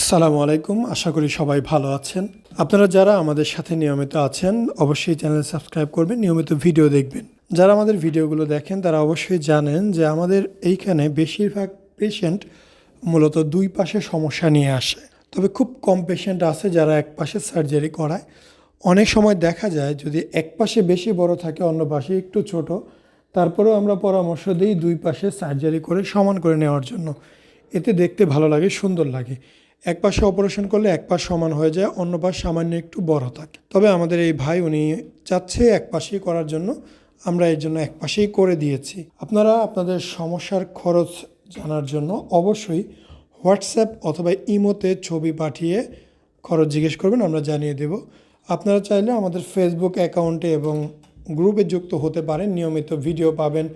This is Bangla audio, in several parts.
আসসালামু আলাইকুম, আশা করি সবাই ভালো আছেন। আপনারা যারা আমাদের সাথে নিয়মিত আছেন, অবশ্যই চ্যানেল সাবস্ক্রাইব করবেন, নিয়মিত ভিডিও দেখবেন। যারা আমাদের ভিডিওগুলো দেখেন, তারা অবশ্যই জানেন যে আমাদের এইখানে বেশিরভাগ পেশেন্ট মূলত দুই পাশে সমস্যা নিয়ে আসে। তবে খুব কম পেশেন্ট আছে যারা এক পাশে সার্জারি করায়। অনেক সময় দেখা যায় যদি এক পাশে বেশি বড় থাকে, অন্য পাশে একটু ছোট, তারপরেও আমরা পরামর্শ দিই দুই পাশে সার্জারি করে সমান করে নেওয়ার জন্য। এতে দেখতে ভালো লাগে, সুন্দর লাগে। এক পাশে অপারেশন করলে এক পাশ সমান হয়ে যায়, অন্য পাশ সামান্য একটু বড় থাকে। তবে আমাদের এই ভাই, উনি চাচ্ছে এক পাশেই করার জন্য, আমরা এর জন্য এক পাশেই করে দিয়েছি। আপনারা আপনাদের সমস্যার খরচ জানার জন্য অবশ্যই হোয়াটসঅ্যাপ অথবা ইমোতে ছবি পাঠিয়ে খরচ জিজ্ঞেস করবেন, আমরা জানিয়ে দেব। আপনারা চাইলে আমাদের ফেসবুক অ্যাকাউন্টে এবং গ্রুপে যুক্ত হতে পারেন, নিয়মিত ভিডিও পাবেন,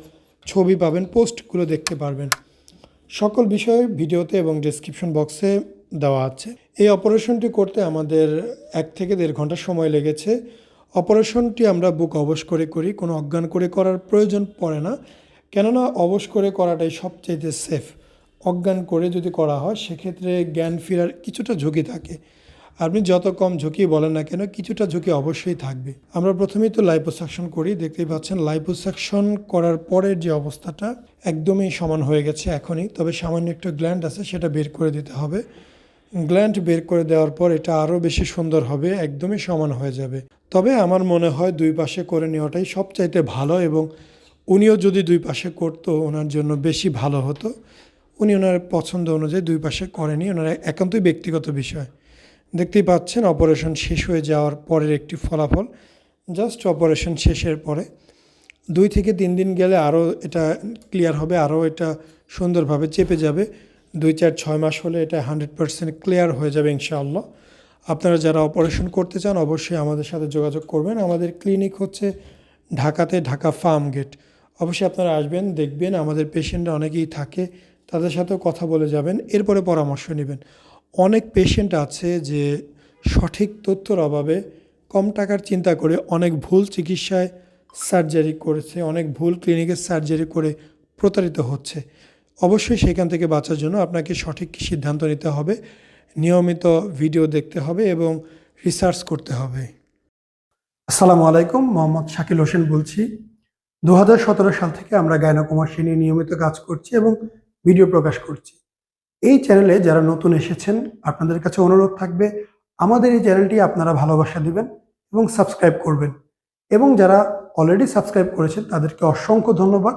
ছবি পাবেন পোস্টগুলো দেখতে পারবেন। সকল বিষয়ে ভিডিওতে এবং ডেসক্রিপশন বক্সে দেওয়া আছে। এই অপারেশনটি করতে আমাদের এক থেকে দেড় ঘণ্টা সময় লেগেছে। অপারেশনটি আমরা বুক অবশ করে করি, কোনো অজ্ঞান করে করার প্রয়োজন পড়ে না। কেননা অবশ করে করাটাই সবচাইতে সেফ। অজ্ঞান করে যদি করা হয়, সেক্ষেত্রে জ্ঞান ফেরার কিছুটা ঝুঁকি থাকে। আপনি যত কম ঝুঁকি বলেন না কেন, কিছুটা ঝুঁকি অবশ্যই থাকবে। আমরা প্রথমেই তো লাইপোসাকশন করি, দেখতেই পাচ্ছেন লাইপোসাকশন করার পরের যে অবস্থাটা একদমই সমান হয়ে গেছে এখনই। তবে সামান্য একটু গ্ল্যান্ড আছে, সেটা বের করে দিতে হবে। গ্ল্যান্ড বের করে দেওয়ার পর এটা আরও বেশি সুন্দর হবে, একদমই সমান হয়ে যাবে। তবে আমার মনে হয় দুই পাশে করে নেওয়াটাই সবচাইতে ভালো এবং উনিও যদি দুই পাশে করতো, ওনার জন্য বেশি ভালো হতো। উনি ওনার পছন্দ অনুযায়ী দুই পাশে করেনি, ওনার একান্তই ব্যক্তিগত বিষয়। দেখতেই পাচ্ছেন, অপারেশন শেষ হয়ে যাওয়ার পরের একটি ফলাফল, জাস্ট অপারেশন শেষের পরে। দুই থেকে তিন দিন গেলে আরও এটা ক্লিয়ার হবে, আরও এটা সুন্দরভাবে চেপে যাবে। দুই চার ছয় মাস হলে এটা হান্ড্রেড পার্সেন্ট ক্লিয়ার হয়ে যাবে ইনশাআল্লাহ। আপনারা যারা অপারেশন করতে চান অবশ্যই আমাদের সাথে যোগাযোগ করবেন। আমাদের ক্লিনিক হচ্ছে ঢাকাতে ঢাকা ফার্ম গেট। অবশ্যই আপনারা আসবেন, দেখবেন, আমাদের পেশেন্টরা অনেকেই থাকে, তাদের সাথেও কথা বলে যাবেন, এরপরে পরামর্শ নেবেন। অনেক পেশেন্ট আছে যে সঠিক তথ্যর অভাবে কম টাকার চিন্তা করে অনেক ভুল চিকিৎসায় সার্জারি করেছে, অনেক ভুল ক্লিনিকে সার্জারি করে প্রতারিত হচ্ছে। অবশ্যই সেখান থেকে বাঁচার জন্য আপনাকে সঠিক সিদ্ধান্ত নিতে হবে, নিয়মিত ভিডিও দেখতে হবে এবং রিসার্চ করতে হবে। আসসালামু আলাইকুম, মোহাম্মদ শাকিল হোসেন বলছি। দু হাজার সতেরো সাল থেকে আমরা গায়নাকুমার নিয়ে নিয়মিত কাজ করছি এবং ভিডিও প্রকাশ করছি। এই চ্যানেলে যারা নতুন এসেছেন, আপনাদের কাছে অনুরোধ থাকবে, আমাদের এই চ্যানেলটি আপনারা ভালোবাসা দিবেন এবং সাবস্ক্রাইব করবেন। এবং যারা অলরেডি সাবস্ক্রাইব করেছেন, তাদেরকে অসংখ্য ধন্যবাদ।